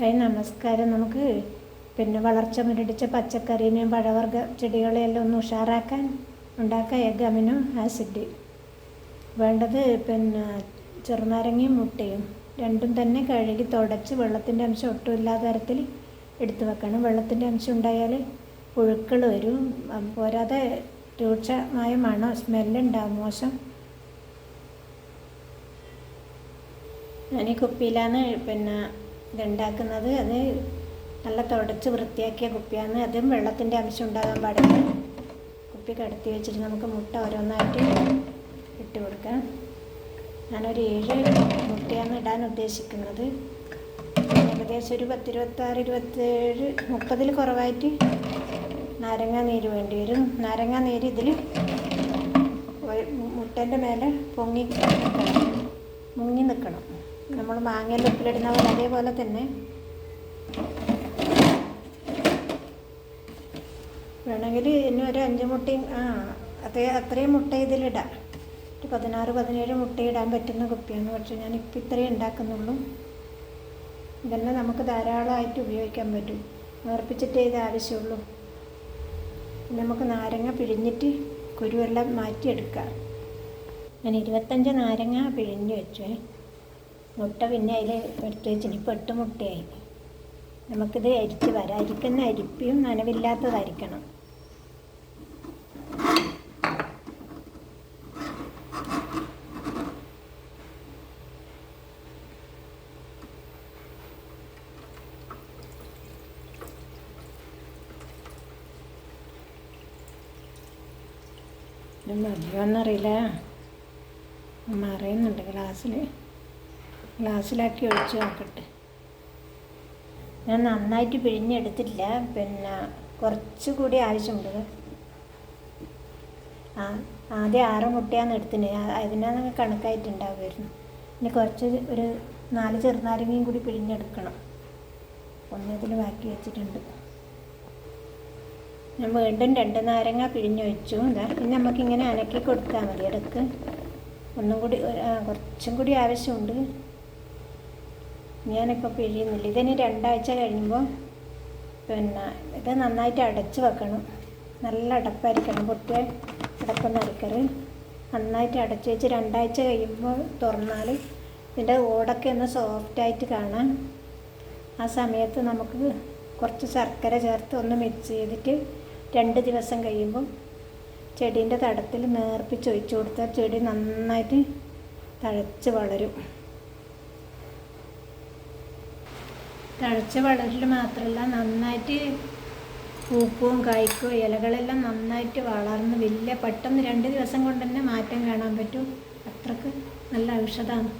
Hi നമസ്കാരം. നമുക്ക് പിന്നെ വളർച്ച മുരടിച്ച പച്ചക്കറീനെയും പഴവർഗ ചെടികളെയെല്ലാം ഒന്ന് ഉഷാറാക്കാൻ ഉണ്ടാക്കാം എഗ് അമിനോ ആസിഡ്. വേണ്ടത് പിന്നെ ചെറുനാരങ്ങയും മുട്ടയും രണ്ടും തന്നെ കഴുകി തുടച്ച് വെള്ളത്തിന്റെ അംശം ഒട്ടും ഇല്ലാത്ത തരത്തിൽ എടുത്തു വെക്കണം. വെള്ളത്തിന്റെ അംശം ഉണ്ടായാൽ പുഴുക്കൾ വരും. പോരാതെ രൂക്ഷമായ മണം സ്മെല്ലുണ്ടാവും മോശം. ഞാൻ ഈ കുപ്പിയിലാണ് പിന്നെ ഇതുണ്ടാക്കുന്നത്. അത് നല്ല തുടച്ച് വൃത്തിയാക്കിയ കുപ്പിയാണ്. അതും വെള്ളത്തിന്റെ അംശം ഉണ്ടാകാൻ പാടില്ല. കുപ്പി കടത്തി വെച്ചിട്ട് നമുക്ക് മുട്ട ഓരോന്നായിട്ട് ഇട്ട് കൊടുക്കാം. ഞാനൊരു ഏഴ് മുട്ടയാണ് ഇടാൻ ഉദ്ദേശിക്കുന്നത്. ഏകദേശം ഒരു പത്തിരുപത്താറ് ഇരുപത്തേഴ് മുപ്പതിൽ കുറവായിട്ട് നാരങ്ങ നീര് വേണ്ടി വരും. നാരങ്ങ നീര് ഇതിൽ മുട്ടേന്റെ മേലെ പൊങ്ങി മുങ്ങി നിൽക്കണം. നമ്മൾ മാങ്ങയിൽ ഉപ്പിലിടുന്ന പോലെ അതേപോലെ തന്നെ വേണമെങ്കിൽ ഇനി ഒരു അഞ്ച് മുട്ടയും ആ അതേ അത്രയും മുട്ട ഇതിലിടാം. ഒരു പതിനാറ് പതിനേഴ് മുട്ട ഇടാൻ പറ്റുന്ന കുപ്പിയാണ്. പക്ഷെ ഞാൻ ഇപ്പം ഇത്രയും ഉണ്ടാക്കുന്നുള്ളൂ. ഇതെല്ലാം നമുക്ക് ധാരാളമായിട്ട് ഉപയോഗിക്കാൻ പറ്റും. നേർപ്പിച്ചിട്ടേ ഇത് ആവശ്യമുള്ളൂ. നമുക്ക് നാരങ്ങ പിഴിഞ്ഞിട്ട് കുരുവെല്ലാം മാറ്റിയെടുക്കാം. ഞാൻ ഇരുപത്തഞ്ച് നാരങ്ങ പിഴിഞ്ഞ് വെച്ചേ. മുട്ട പിന്നെ അതിൽ എടുത്ത് വെച്ചിന് ഇപ്പോൾ എട്ട് മുട്ടയായി. നമുക്കിത് അരിച്ച് വരാം അരിക്കുന്ന അരിപ്പിയും നനവില്ലാത്തതായിരിക്കണം. മതിയോന്നറിയില്ല. അമ്മ അറിയുന്നുണ്ട് ഗ്ലാസ്സിൽ ഗ്ലാസ്സിലാക്കി ഒഴിച്ച് നോക്കട്ടെ. ഞാൻ നന്നായിട്ട് പിഴിഞ്ഞെടുത്തില്ല പിന്നെ കുറച്ചുകൂടി ആവശ്യമുണ്ട് ആ ആദ്യം ആറ് മുട്ടയാണ് എടുത്തിന്. അതിനാണ് കണക്കായിട്ടുണ്ടാവുമായിരുന്നു. ഇനി കുറച്ച് ഒരു നാല് ചെറുനാരങ്ങയും കൂടി പിഴിഞ്ഞെടുക്കണം. ഒന്നതിൽ ബാക്കി വെച്ചിട്ടുണ്ട്. ഞാൻ വീണ്ടും രണ്ട് നാരങ്ങ പിഴിഞ്ഞ് വെച്ചു എന്താ പിന്നെ നമുക്കിങ്ങനെ അനക്കി കൊടുത്താൽ മതി. ഇടയ്ക്ക് ഒന്നും കൂടി കുറച്ചും കൂടി ആവശ്യമുണ്ട്. ഞാനിപ്പോൾ പിഴിയുന്നില്ല ഇതിന് രണ്ടാഴ്ച കഴിയുമ്പോൾ പിന്നെ ഇത് നന്നായിട്ട് അടച്ച് വെക്കണം. നല്ല അടപ്പായിരിക്കണം. പൊട്ടിയ അടപ്പം നരക്കറ് നന്നായിട്ട് അടച്ച് വെച്ച് രണ്ടാഴ്ച കഴിയുമ്പോൾ തുറന്നാൽ ഇതിന്റെ ഓടൊക്കെ ഒന്ന് സോഫ്റ്റായിട്ട് കാണാം ആ സമയത്ത് നമുക്ക് കുറച്ച് ശർക്കര ചേർത്ത് ഒന്ന് മിക്സ് ചെയ്തിട്ട് രണ്ട് ദിവസം കഴിയുമ്പോൾ ചെടീന്റെ തടത്തിൽ നേർപ്പിച്ച് ഒഴിച്ചു കൊടുത്താൽ ചെടി നന്നായിട്ട് തഴച്ച് വളരും. തഴച്ച് വളരൽ മാത്രമല്ല നന്നായിട്ട് പൂപ്പും കായ്ക്കും ഇലകളെല്ലാം നന്നായിട്ട് വളർന്ന് വലിയ പെട്ടെന്ന് രണ്ട് ദിവസം കൊണ്ട് തന്നെ മാറ്റം കാണാൻ പറ്റും. അത്രയ്ക്ക് നല്ല ഔഷധമാണ്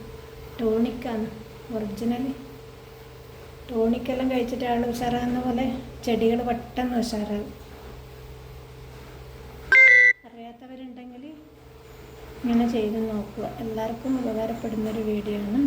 ടോണിക്കാണ് ഒറിജിനൽ. ടോണിക്കെല്ലാം കഴിച്ചിട്ട് ആൾ ഉഷാറാകുന്ന പോലെ ചെടികൾ പെട്ടെന്ന് ഉഷാറാകും. അറിയാത്തവരുണ്ടെങ്കിൽ ഇങ്ങനെ ചെയ്ത് നോക്കുക. എല്ലാവർക്കും ഉപകാരപ്പെടുന്നൊരു വീഡിയോ ആണ്.